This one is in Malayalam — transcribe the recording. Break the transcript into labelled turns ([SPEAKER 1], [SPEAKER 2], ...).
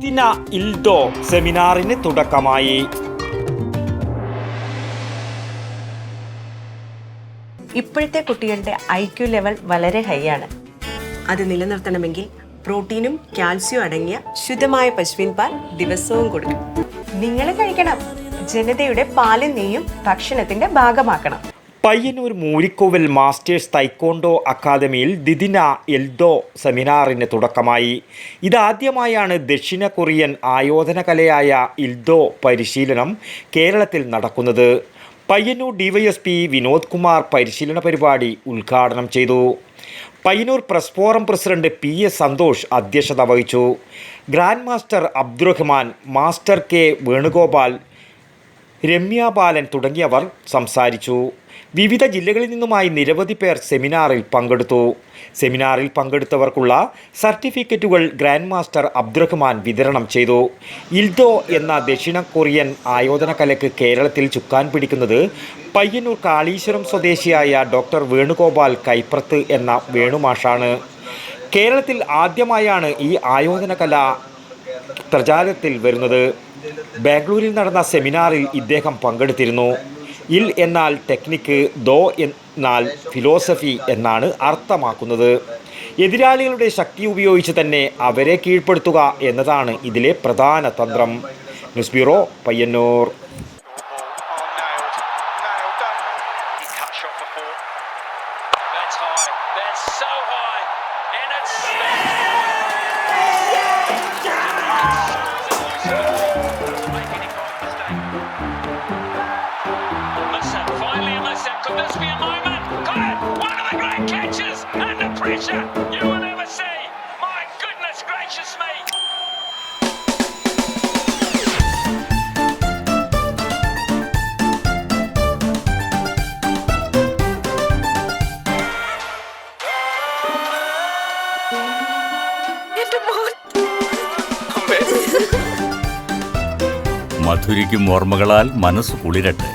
[SPEAKER 1] ദിദിന ഇൽഡോ സെമിനാറിന് തുടക്കമായി.
[SPEAKER 2] ഇപ്പോഴത്തെ കുട്ടികളുടെ ഐ ക്യു ലെവൽ വളരെ ഹൈ ആണ്. അത് നിലനിർത്തണമെങ്കിൽ പ്രോട്ടീനും കാൽസ്യവും അടങ്ങിയ ശുദ്ധമായ പശുവിൻ പാൽ ദിവസവും കൊടുക്കും നിങ്ങൾ കഴിക്കണം. ജനതയുടെ പാലും നെയ്യും ഭക്ഷണത്തിന്റെ ഭാഗമാക്കണം.
[SPEAKER 1] പയ്യന്നൂർ മൂരിക്കോവിൽ മാസ്റ്റേഴ്സ് തൈക്കോണ്ടോ അക്കാദമിയിൽ ദിദിന എൽദോ സെമിനാറിന് തുടക്കമായി. ഇതാദ്യമായാണ് ദക്ഷിണ കൊറിയൻ ആയോധന കലയായ ഇൽദോ പരിശീലനം കേരളത്തിൽ നടക്കുന്നത്. പയ്യന്നൂർ ഡിവൈഎസ്പി വിനോദ് കുമാർ പരിശീലന പരിപാടി ഉദ്ഘാടനം ചെയ്തു. Payyanur press forum president P S Santhosh അധ്യക്ഷത വഹിച്ചു. Grand master Abdurahman master K Venugopal Ramya Balan തുടങ്ങിയവർ സംസാരിച്ചു. വിവിധ ജില്ലകളിൽ നിന്നുമായി നിരവധി പേർ സെമിനാറിൽ പങ്കെടുത്തു. സെമിനാറിൽ പങ്കെടുത്തവർക്കുള്ള സർട്ടിഫിക്കറ്റുകൾ ഗ്രാൻഡ് മാസ്റ്റർ അബ്ദുറഹ്മാൻ വിതരണം ചെയ്തു. ഇൽദോ എന്ന ദക്ഷിണ കൊറിയൻ ആയോധന കലയ്ക്ക് കേരളത്തിൽ ചുക്കാൻ പിടിക്കുന്നത് പയ്യന്നൂർ കാളീശ്വരം സ്വദേശിയായ ഡോക്ടർ വേണുഗോപാൽ കൈപ്രത്ത് എന്ന വേണുമാഷാണ്. കേരളത്തിൽ ആദ്യമായാണ് ഈ ആയോധന കല പ്രചാരത്തിൽ വരുന്നത്. ബാംഗ്ലൂരിൽ നടന്ന സെമിനാറിൽ ഇദ്ദേഹം പങ്കെടുത്തിരുന്നു. ഇൽ എന്നാൽ ടെക്നിക്ക് ദോ എന്നാൽ ഫിലോസഫി എന്നാണ് അർത്ഥമാക്കുന്നത്. എതിരാളികളുടെ ശക്തി ഉപയോഗിച്ച് തന്നെ അവരെ കീഴ്പ്പെടുത്തുക എന്നതാണ് ഇതിലെ പ്രധാന തന്ത്രം.
[SPEAKER 3] News bureau Payyanur. That's so high. And it's this be a moment? Got it! One of the great catches! Under pressure! You will never see! My goodness gracious me!
[SPEAKER 4] മധുരിക്കും ഓർമ്മകളാൽ മനസ്സ് കുളിരട്ടെ